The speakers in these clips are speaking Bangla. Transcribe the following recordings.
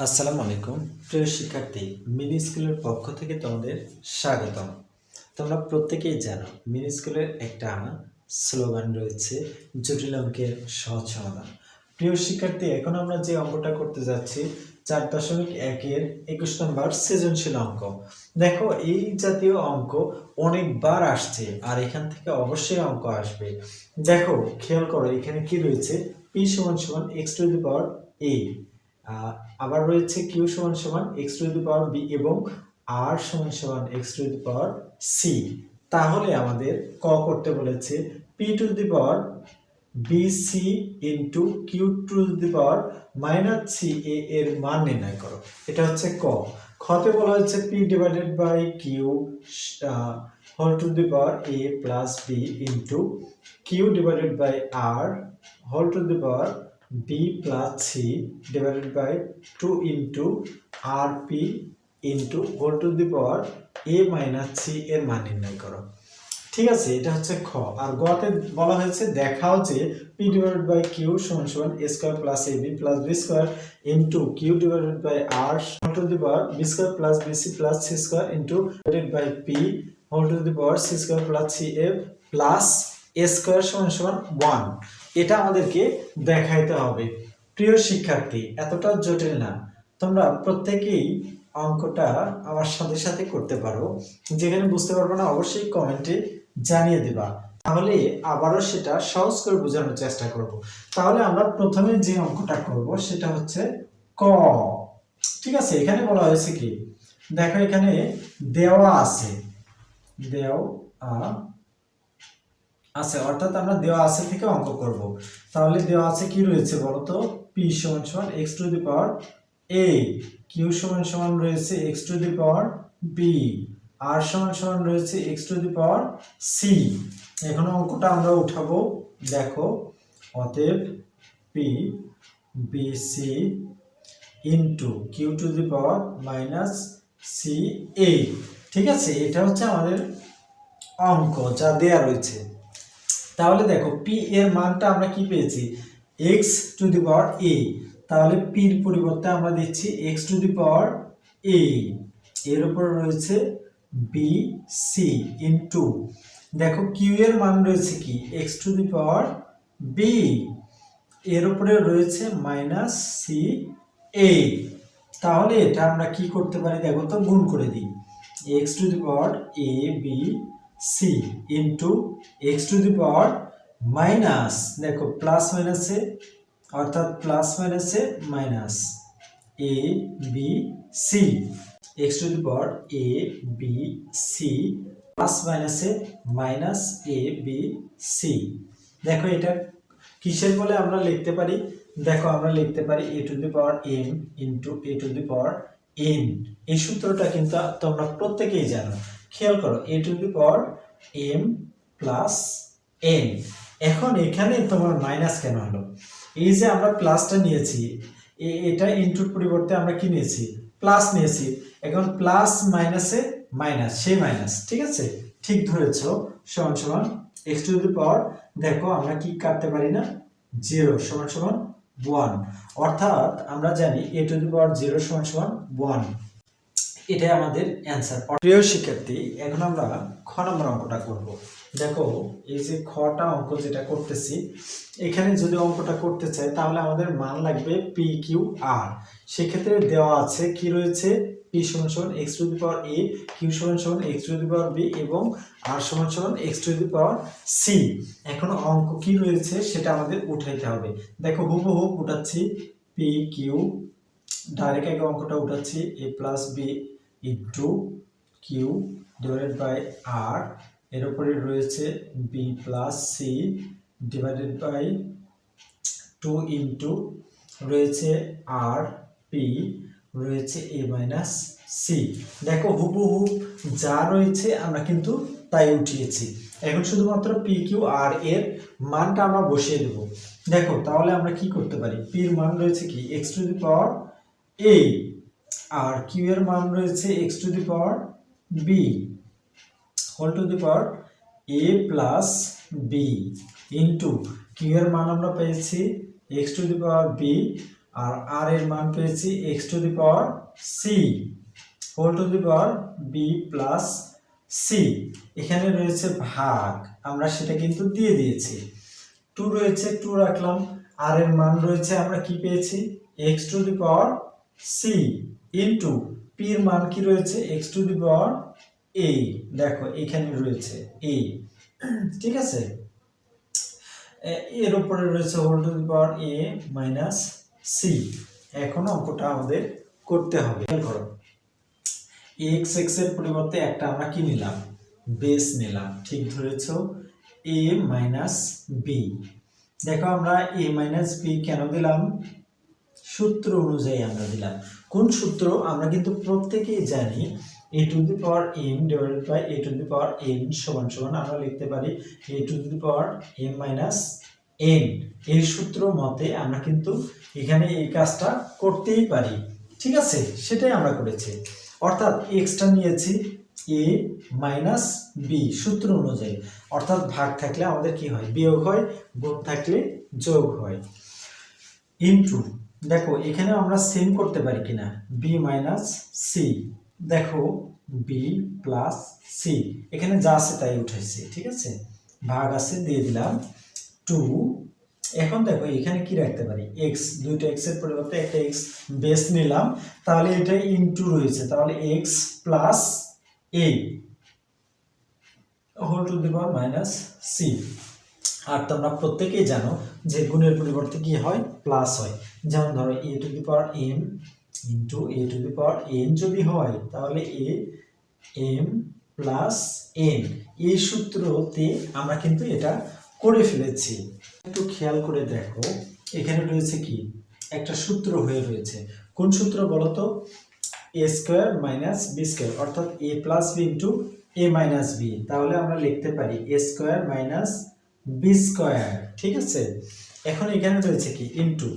আসসালামু আলাইকুম। প্রিয় শিক্ষার্থী মিনি স্কুলের পক্ষ থেকে তোমাদের স্বাগতম। তোমরা প্রত্যেকেই জানো মিনি স্কুলের একটা স্লোগান রয়েছে জটিল অঙ্কের সহজ সমাধান। প্রিয় শিক্ষার্থী এখন আমরা যে অঙ্কটা করতে যাচ্ছি চার দশমিক একের একুশ নম্বর সৃজনশীল অঙ্ক। দেখো এই জাতীয় অঙ্ক অনেকবার আসছে আর এখান থেকে অবশ্যই অঙ্ক আসবে। দেখো খেয়াল করো এখানে কি রয়েছে? পি সমান সমান এক্স টু দি পাওয়ার এ। আহ, আবার রয়েছে কিউ সমান সমান X to the power B এবং আর সমান সমান X to the power C. তাহলে আমাদের ক করতে বলেছে P to the power B C into Q to the power minus C A এর মান নির্ণয় করো। এটা হচ্ছে ক। খতে বলা হচ্ছে P divided by Q whole to the power A plus B into Q divided by R, whole to the power b plus c divided by 2 into rp into whole to the power a minus c এর মান নির্ণয় করো ঠিক আছে এটা হচ্ছে খ আর গতে বলা হয়েছে দেখাও যে p divided by q সমান সমান a square plus ab plus b square into q divided by r whole to the power b square plus bc plus c square into divided by p whole to the power c square plus ca plus a square সমান সমান 1 এটা আমাদেরকে দেখাইতে হবে। প্রিয় শিক্ষার্থী, এতটা জটিল না। তোমরা প্রত্যেকেই অঙ্কটা আমার সাথে সাথে করতে পারো। যেখানে বুঝতে পারব না, অবশ্যই কমেন্টে জানিয়ে দিবা। তাহলে আবারও সেটা সহজ করে বোঝানোর চেষ্টা করব। তাহলে আমরা প্রথমে যে অঙ্কটা করব, সেটা হচ্ছে ক। ঠিক আছে, এখানে বলা হয়েছে কি? দেখো এখানে দেওয়া আছে। দেও আ আছে, অর্থাৎ আমরা দেওয়া আছে থেকে অঙ্ক করব। তাহলে দেওয়া আছে কি রয়েছে বলতো? পি সমান সমান X to the power A Q সমান সমান রয়েছে X to the power B R সমান সমান রয়েছে X to the power C এখন অঙ্কটা আমরা উঠাবো, দেখো, অতএব P B C into Q to the power minus C A ঠিক আছে? এটা হচ্ছে আমাদের অঙ্ক যা দেয়া রয়েছে। তাহলে দেখো পি এর মানটা আমরা কি পেয়েছি? এক্স টু দি পাওয়ার এ তাহলে পির পরিবর্তে আমরা দিচ্ছি এক্স টু দি পাওয়ার এ এর উপর রয়েছে বি সি ইন্টু দেখো কিউ এর মান রয়েছে কি? X to the power B এর উপরে রয়েছে মাইনাস সি এ তাহলে এটা আমরা কি করতে পারি? দেখো তো গুণ করে দিই। X to the power A B C into X to the power minus দেখো প্লাস মাইনাসে অর্থাৎ প্লাস মাইনাসে minus A B C X to the power A B C plus মাইনাসে মাইনাস এ বি সি দেখো, এটা কিসের বলে আমরা লিখতে পারি? দেখো, আমরা লিখতে পারি A to the power M into A to the power N এই সূত্রটা কিন্তু তোমরা প্রত্যেকেই জানো। খেয়াল করো A to the power M plus N এখন এখানে তোমার মাইনাস কেন হলো? এই যে আমরা প্লাসটা নিয়েছি এটা ইনটুর পরিবর্তে আমরা কি নিয়েছি? প্লাস নিয়েছি। এখন প্লাস মাইনাসে মাইনাস সেই মাইনাস ঠিক আছে? ঠিক ধরেছ, সমান সমান এক্স টু দি পাওয়ার দেখো আমরা কি কাটতে পারি না? জিরো সমান সমান ওয়ান অর্থাৎ আমরা জানি A to the power zero সমান সমান ওয়ান এটাই আমাদের অ্যান্সার প্রিয় শিক্ষার্থী, এখন আমরা খ নম্বর অঙ্কটা করব। দেখো, এই যে খটা অঙ্ক যেটা করতেছি, এখানে যদি অঙ্কটা করতে চাই, তাহলে আমাদের মান লাগবে পি কিউ আর সেক্ষেত্রে দেওয়া আছে কি রয়েছে? পি সমান সমান X to the power A Q সমান সমান X to the power B এবং আর সমান সমান X to the power C এখন অঙ্ক কি রয়েছে সেটা আমাদের উঠাইতে হবে। দেখো, হুবহু উঠাচ্ছি পি কিউ ডাইরেক্ট আগে অঙ্কটা উঠাচ্ছি A plus B into Q divided by R এর উপরে রয়েছে B plus C divided by two into রয়েছে আর পি রয়েছে এ মাইনাস সি দেখো হুবহু যা রয়েছে আমরা কিন্তু তাই উঠিয়েছি। এখন শুধুমাত্র পি কিউ আর এর মানটা আমরা বসিয়ে দেব। দেখো তাহলে আমরা কি করতে পারি? পির মান রয়েছে কি? X to the power A R Q এর মান রয়েছে X to the power B whole to the power A plus B into Q এর মান আমরা পেয়েছি X to the power B R R এর মান পেয়েছি X to the power C whole to the power B plus C এখানে রয়েছে ভাগ, আমরা সেটা কিন্তু দিয়ে দিয়েছি। টু রয়েছে টু রাখলাম। আর এর মান রয়েছে, আমরা কি পেয়েছি? X to the power C into পির মান কি রয়েছে? এক্স টু দি পাওয়ার এ দেখো, এখানে রয়েছে এ ঠিক আছে? এর উপরে রয়েছে whole to the power A minus C এখন অঙ্কটা আমাদের করতে হবে। করো এক্স এক্সের পরিবর্তে একটা আমরা কি নিলাম? বেস নিলাম। ঠিক ধরেছো? এ মাইনাস বি দেখো আমরা এ মাইনাস বি কেন দিলাম? সূত্র অনুযায়ী আমরা দিলাম। কোন সূত্র? আমরা কিন্তু প্রত্যেকেই জানি A to the power M divided by A to the power N সমান সমান আমরা লিখতে পারি A to the power M minus N এই সূত্র মতে আমরা কিন্তু এখানে এই কাজটা করতেই পারি। ঠিক আছে? সেটাই আমরা করেছি। অর্থাৎ এক্সটা নিয়েছি এ মাইনাস বি সূত্র অনুযায়ী। অর্থাৎ ভাগ থাকলে আমাদের কি হয়? বিয়োগ হয়, গুণ থাকলে যোগ হয়। ইনটু দেখো এখানে আমরা সেম করতে পারি কিনা? বি মাইনাস সি দেখো বি প্লাস সি এখানে যা আছে তাই উঠেছে ঠিক আছে? ভাগ আছে, দিয়ে দিলাম টু এখন দেখো, এখানে কি রাখতে পারি? এক্স দুইটা এক্সের পরিবর্তে একটা এক্স বেস নিলাম, তাহলে এটা ইনটু রয়েছে। তাহলে X plus A whole to the power minus C আর তোমরা প্রত্যেকেই জানো যে গুণের পরিবর্তে কি হয়? প্লাস হয়। যেমন ধরো A to the power M into A to the power N যদি হয়, তাহলে এ এম প্লাস এন এই সূত্রতে আমরা কিন্তু এটা করে ফেলেছি। একটু খেয়াল করে দেখো, এখানে রয়েছে কি? একটা সূত্র হয়ে রয়েছে। কোন সূত্র বলো তো A square minus B square অর্থাৎ A plus B into A minus B তাহলে আমরা লিখতে পারি A square minus B square ঠিক আছে? এখন এখানে রয়েছে কি? ইন্টু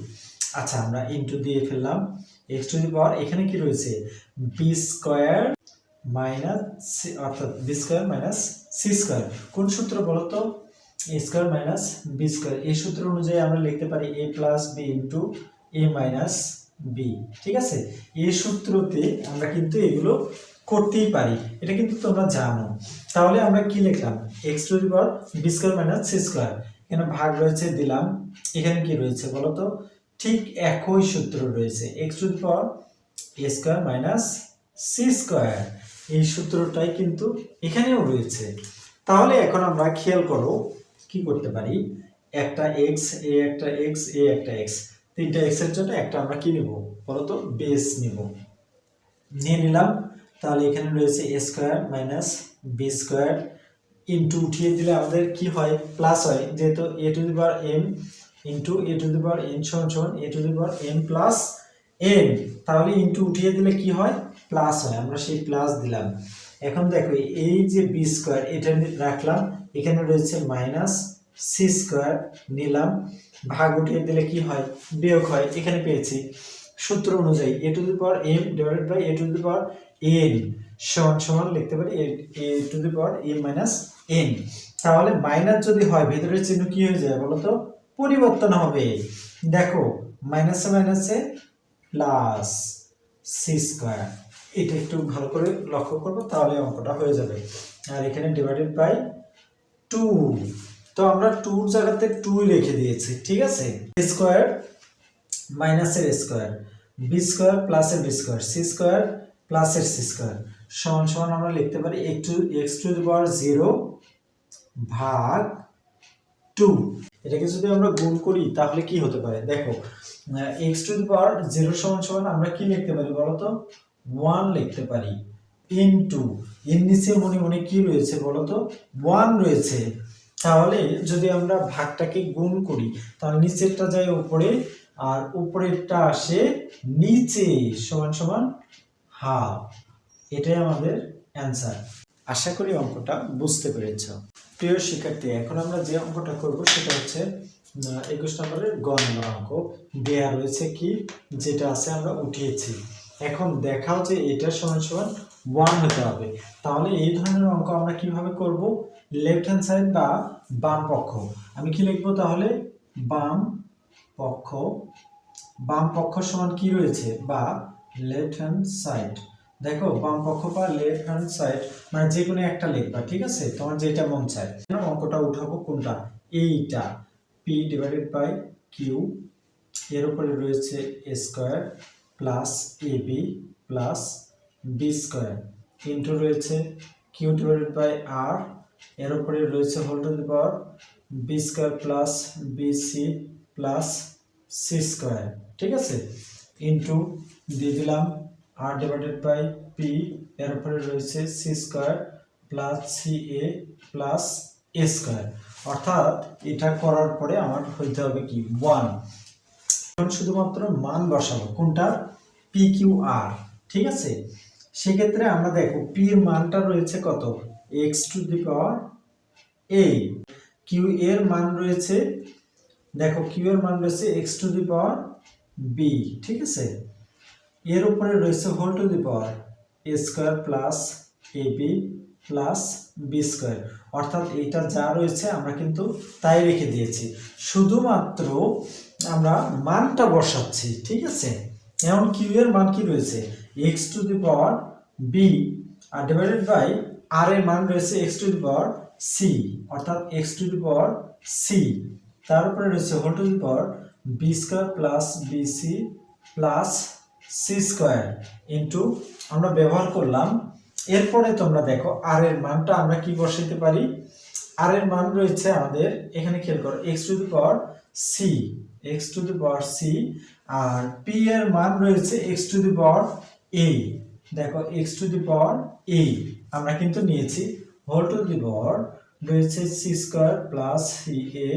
আচ্ছা আমরা ইন্টু দিয়ে ফেললাম। এক্স টু দি পাওয়ার এখানে কি রয়েছে? বি স্কোয়ার মাইনাস অর্থাৎ B square minus C square কোন সূত্র বলো তো? A square minus B square এই সূত্র অনুযায়ী আমরা লিখতে পারি A plus B into A minus B ঠিক আছে? এই সূত্রতে আমরা কিন্তু এগুলো করতেই পারি। এটা কিন্তু তোমরা জানো। তাহলে আমরা কি লিখলাম? X to power B square minus C square এখানে ভাগ রয়েছে, দিলাম। এখানে কি রয়েছে বলো তো ঠিক একই সূত্র রয়েছে। X to power A square minus C square এই সূত্রটাই কিন্তু এখানেও রয়েছে। তাহলে এখন আমরা খেয়াল করো, কি করতে পারি? একটা এক্স এ একটা এক্স এ একটা এক্স তিনটা এক্সের জন্য একটা আমরা কি নিব? বলতো বেস নিব। নিয়ে নিলাম। তাহলে এখানে রয়েছে A square minus B square into উঠিয়ে দিলে আমাদের কি হয়? প্লাস হয়। যেহেতু A to the power M into A to the power N সমান সমান A to the power M plus N তাহলে ইন্টু উঠিয়ে দিলে কি হয়? প্লাস হয়। আমরা সেই প্লাস দিলাম। এখন দেখো, এই যে বি স্কোয়ার এটা রাখলাম। এখানে রয়েছে মাইনাস সি স্কোয়ার নিলাম। ভাগ উঠিয়ে দিলে কি হয়? বিয়োগ হয়। এখানে পেয়েছি। সূত্র অনুযায়ী A to the power M divided by A to the power N সমান সমান লিখতে পারি A to the power M minus N তাহলে মাইনাস যদি হয়, ভেতরের চিহ্ন কি হয়ে যায় বলো তো পরিবর্তন হবে। দেখো মাইনাসে মাইনাসে প্লাস সি স্কোয়ার এটা একটু ভালো করে লক্ষ্য করব, তাহলে অঙ্কটা হয়ে যাবে। আর এখানে ডিভাইডেড বাই টু তো আমরা টুর জায়গাতে টুই রেখে দিয়েছি, ঠিক আছে? স্কোয়ার মাইনাসের স্কোয়ার বি স্কোয়ার প্লাসের বি স্কোয়ার, সি স্কোয়ার প্লাসের সি স্কোয়ার। সমান সমান আমরা লিখতে পারি X to the power zero ভাগ টু। এটাকে যদি আমরা গুণ করি, তাহলে কি হতে পারে? দেখো X to the power zero সমান সমান আমরা কি লিখতে পারি বলো তো ওয়ান লিখতে পারি ইনটু। এর নিচে মনে মনে কি রয়েছে বলো তো ওয়ান রয়েছে। তাহলে যদি আমরা ভাগটাকে গুণ করি, তাহলে নিচেরটা যায় উপরে আর উপরেরটা আসে নিচে, সমান সমান হাফ। এটাই আমাদের অ্যান্সার আশা করি অঙ্কটা বুঝতে পেরেছ। প্রিয় শিক্ষার্থী, এখন আমরা যে অঙ্কটা করব সেটা হচ্ছে একুশ নম্বরের গ নম্বর অঙ্ক। দেয়া রয়েছে কি? যেটা আছে আমরা উঠিয়েছি। এখন দেখাও যে এটা সমান সমান ওয়ান হতে হবে। তাহলে এই ধরনের অঙ্ক আমরা কীভাবে করব? লেফট হ্যান্ড সাইড বা বাম পক্ষ। আমি কি লিখব তাহলে? বাম পক্ষ, বাম পক্ষ সমান কি রয়েছে? বা লেফট হ্যান্ড সাইড দেখো, বাম পক্ষ বা লেফট হ্যান্ড সাইড মানে যে কোনো একটা লিখবা, ঠিক আছে? তোমার যেটা মন চায়। অঙ্কটা উঠাবো কোনটা? এইটা। পি ডিভাইডেড বাই কিউ এর উপরে রয়েছে A square plus A B plus B square into রয়েছে কিউ ডিভাইডেড বাই আর এর উপরে রয়েছে whole to B square plus B C plus C square ঠিক আছে? ইন্টু দিয়ে দিলাম আর ডিভাইডেড বাই পি এর উপরে রয়েছে C square plus C A plus A square অর্থাৎ এটা করার পরে আমার হইতে হবে কি? ওয়ান এখন শুধুমাত্র মান বসাবো। কোনটা? পি কিউ আর ঠিক আছে? সেক্ষেত্রে আমরা দেখো পি এর মানটা রয়েছে কত? X to the power A Q এর মান রয়েছে দেখো কিউ এর মান রয়েছে X to the power B ঠিক আছে? এর উপরে রয়েছে whole to the power A square plus A B plus B square অর্থাৎ এইটা যা রয়েছে আমরা কিন্তু তাই রেখে দিয়েছি। শুধুমাত্র আমরা মানটা বসাচ্ছি, ঠিক আছে? এখন কিউ এর মান কি রয়েছে? X to the power B R divided by R এর মান রয়েছে X to the power C অর্থাৎ X to the power C তারপরে রয়েছে whole to the power B square plus BC plus C square into আমরা ব্যবহার করলাম। এরপরে তোমরা দেখো আর এর মানটা আমরা কি বসাইতে পারি? আর এর মান রয়েছে আমাদের, এখানে খেয়াল করো X to the power C X to the power C R P এর মান রয়েছে এক্স টু দি পাওয়ার এ দেখো এক্স টু দি পাওয়ার এ আমরা কিন্তু নিয়েছি। হোল টু দি পাওয়ার রয়েছে C square plus C A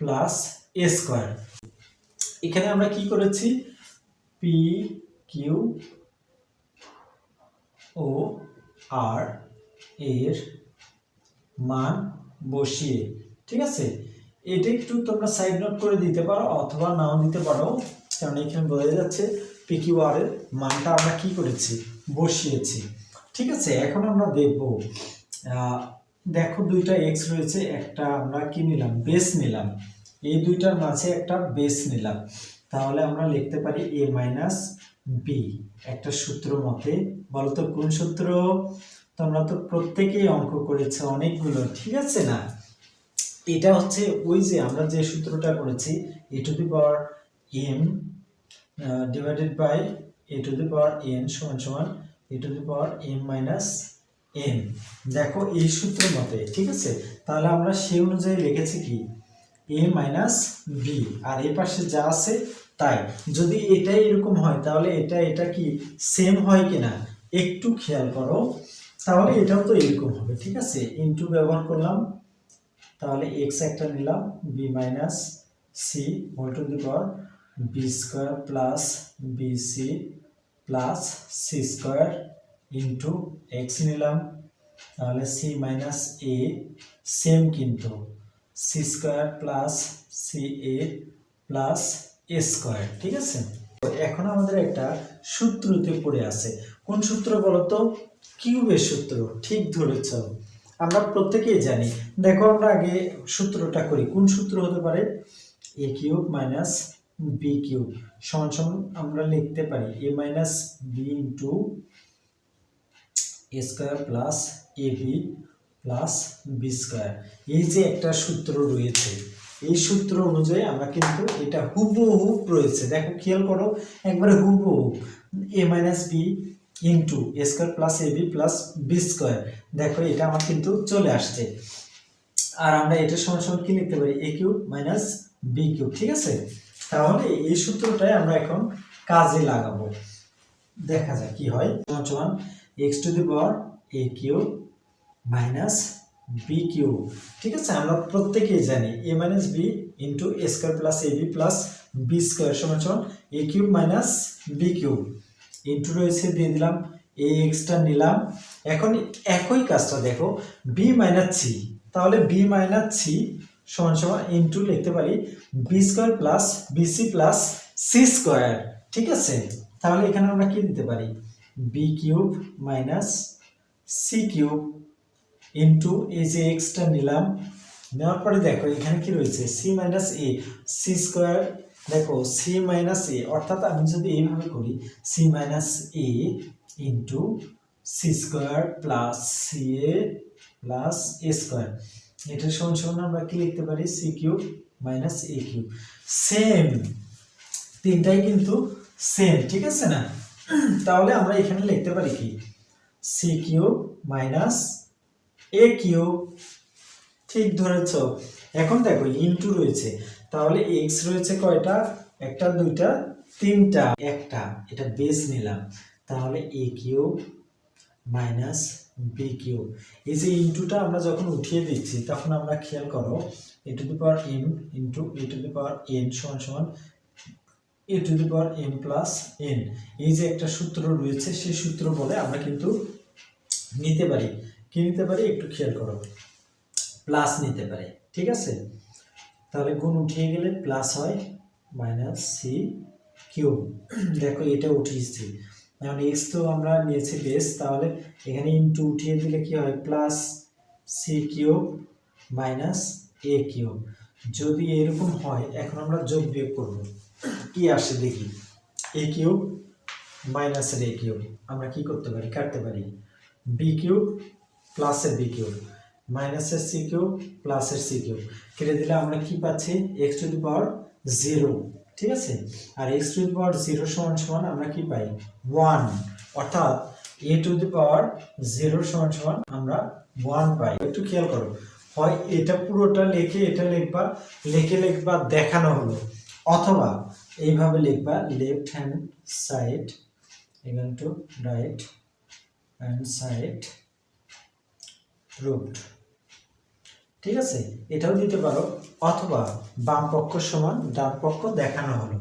plus A square এখানে আমরা কি করেছি? পি কিউ ও আর এর মান বসিয়ে, ঠিক আছে? এটা একটু তোমরা সাইড নোট করে দিতে পারো অথবা নাও দিতে পারো, কারণ এখানে বোঝা যাচ্ছে পিকিউ আর এর মানটা আমরা কি করেছি? বসিয়েছি। ঠিক আছে? এখন আমরা দেখব দেখো দুইটা এক্স রয়েছে, একটা আমরা কি নিলাম? বেস নিলাম। এই দুইটার মাঝে একটা বেস নিলাম। তাহলে আমরা লিখতে পারি এ মাইনাস বি একটা সূত্র মতে, বলতো কোন সূত্র? তোমরা তো প্রত্যেকেই অঙ্ক করেছে, অনেকগুলো, ঠিক আছে না? এটা হচ্ছে ওই যে আমরা যে সূত্রটা করেছি A to the power M divided by A to the power N সমান সমান A to the power M minus N দেখো এই সূত্র মতে, ঠিক আছে? তাহলে আমরা সেই অনুযায়ী লিখেছি কি? এ মাইনাস বি আর এ পাশে যা আছে, তাই। যদি এটাই এরকম হয়, তাহলে এটা এটা কি সেম হয় কিনা? একটু খেয়াল করো। তাহলে এটাও তো এরকম হবে, ঠিক আছে? ইনটু ব্যবহার করলাম। তাহলে এক্স একটা নিলাম B minus C whole the power B square plus B C plus C square into X নিলাম, তাহলে সি মাইনাস এ সেম কিন্তু C square plus C A plus A square ঠিক আছে? এখন আমাদের একটা সূত্রতে পড়ে আছে। কোন সূত্র বলতো? কিউবের সূত্র, ঠিক ধরেছ। আমরা প্রত্যেকেই জানি। দেখো আমরা আগে সূত্রটা করি। কোন সূত্র হতে পারে? A cube minus B cube সমান সমান আমরা লিখতে পারি। A minus B into A square plus A B plus B square. এই যে একটা সূত্র রয়েছে, এই সূত্র অনুযায়ী আমরা কিন্তু এটা হুবহু রয়েছে। দেখো, খেয়াল করো, একবারে হুবহু। A minus B into A square plus A B plus B square. দেখো, এটা আমার কিন্তু চলে আসছে। আর আমরা এটা সমান সমান কি লিখতে পারি? A cube minus B cube, ঠিক আছে? তাহলে এই সূত্রটাই আমরা এখন কাজে লাগাবো। দেখা যাক কি হয়। সমান x to the power a cube minus b cube ঠিক আছে? আমরা প্রত্যেকেই জানি a minus b into a square plus a b plus b square সমান সমান a cube minus b cube into রয়েছে, দিয়ে দিলাম। এ এক্সটা নিলাম। এখন একই কাজটা দেখো। বি মাইনাস সি তাহলে বি মাইনাস সি সমান সমান ইন্টু লিখতে পারি b square plus bc plus c square ঠিক আছে? তাহলে এখানে আমরা কি দিতে পারি? B cube minus c cube into এই যে এক্সটা নিলাম। নেওয়ার পরে দেখো, এখানে কি রয়েছে? C minus a c square দেখো সি মাইনাস এ অর্থাৎ আমি যদি এইভাবে করি c minus a into c square plus c a plus a square এটার সমান সমান আমরা কি লিখতে পারি? C cube minus a cube same তিনটাই কিন্তু সেম ঠিক আছে না? তাহলে আমরা এখানে লিখতে পারি কি? C cube minus a cube ঠিক ধরেছ? এখন দেখো ইনটু রয়েছে। তাহলে এক্স রয়েছে কয়টা? একটা, দুইটা, তিনটা। একটা, এটা বেস নিলাম। তাহলে a cube minus b cube এই যে ইনটুটা আমরা যখন উঠিয়ে দিচ্ছি, তখন আমরা খেয়াল করো a to the power m into a to the power n সমান সমান a to the power m plus n এই যে একটা সূত্র রয়েছে, সেই সূত্র বলে আমরা কিন্তু নিতে পারি। কি নিতে পারি? একটু খেয়াল করো। প্লাস নিতে পারি, ঠিক আছে? তাহলে গুণ উঠিয়ে গেলে প্লাস হয় মাইনাস সি কিউব দেখো, এটা উঠিয়েছি এখন এক্স তো আমরা নিয়েছি বেস তাহলে এখানে ইনটু উঠিয়ে দিলে কি হয়? Plus c cube minus a cube যদি এরকম হয়, এখন আমরা যোগ বিয়োগ করব। কি আসে দেখি? এ কিউব মাইনাসের এ কিউব আমরা কি করতে পারি? কাটতে পারি। বি কিউব প্লাসের বি কিউব মাইনাসের সি কিউব প্লাসের সি কিউব কেটে দিলে আমরা কি পাচ্ছি? X to the power zero ঠিক আছে? আর x to the power zero সমান সমান আমরা কি পাই? ওয়ান অর্থাৎ এ টু দি পাওয়ার জিরো সমান সমান আমরা ওয়ান পাই। একটু খেয়াল করো। হয় এটা পুরোটা লিখে এটা লিখবা, লিখে লিখবা দেখানো হলো। অথবা এইভাবে লিখবা left hand side even to right hand side root ঠিক আছে? এটাও দিতে পারো। অথবা বাম পক্ষ সমান ডান পক্ষ দেখানো হলো।